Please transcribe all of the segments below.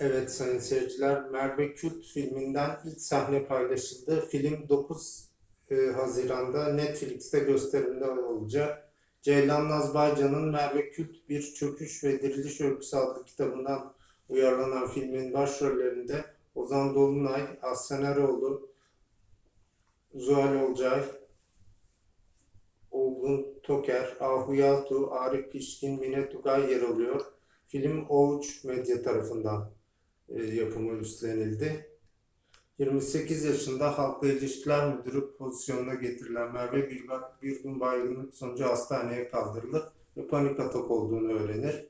Evet sayın seyirciler, Merve Kült filminden ilk sahne paylaşıldı. Film 9 e, Haziran'da Netflix'te gösterimde olacak. Ceylan Nazbaycan'ın Merve Kült Bir Çöküş ve Diriliş Öyküsü adlı kitabından uyarlanan filmin başrollerinde Ozan Dolunay, Aslan Eroğlu, Zuhal Olcay, Olgun Toker, Ahu Yaltu, Arif Pişkin, Mine Tugay yer alıyor. Film Oğuç Medya tarafından yapımı üstlenildi. 28 yaşında Halkla İlişkiler Müdürü pozisyonuna getirilen Merve bir, bir gün baygınlık sonucu hastaneye kaldırılır ve panik atak olduğunu öğrenir.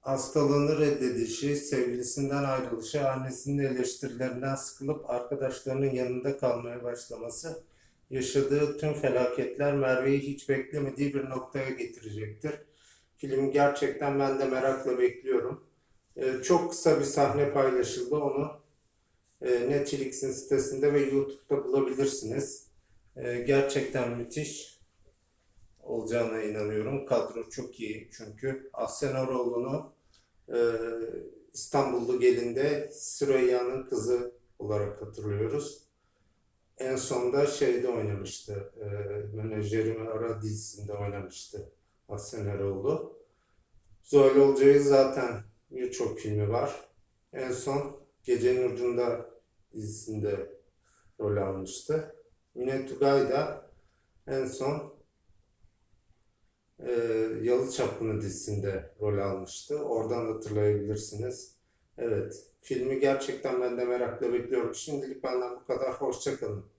Hastalığını reddedişi, sevgilisinden ayrılışı, annesinin eleştirilerinden sıkılıp arkadaşlarının yanında kalmaya başlaması, yaşadığı tüm felaketler Merve'yi hiç beklemediği bir noktaya getirecektir. Film gerçekten ben de merakla bekliyorum. Ee, çok kısa bir sahne paylaşıldı. Onu e, Netflix'in sitesinde ve YouTube'da bulabilirsiniz. Ee, gerçekten müthiş olacağına inanıyorum. Kadro çok iyi çünkü Ahsen Eroğlu'nu e, İstanbullu Gelin'de Süreyya'nın kızı olarak hatırlıyoruz. En sonda şeyde oynamıştı. E, Menajerimi Ara dizisinde oynamıştı Ahsen Eroğlu. Zuhal Olcay'ı zaten birçok filmi var. En son Gecenin Ucunda dizisinde rol almıştı. Mine Tugay da en son e, Yalı Çapkını dizisinde rol almıştı. Oradan hatırlayabilirsiniz. Evet, filmi gerçekten ben de merakla bekliyorum. Şimdilik benden bu kadar. Hoşçakalın.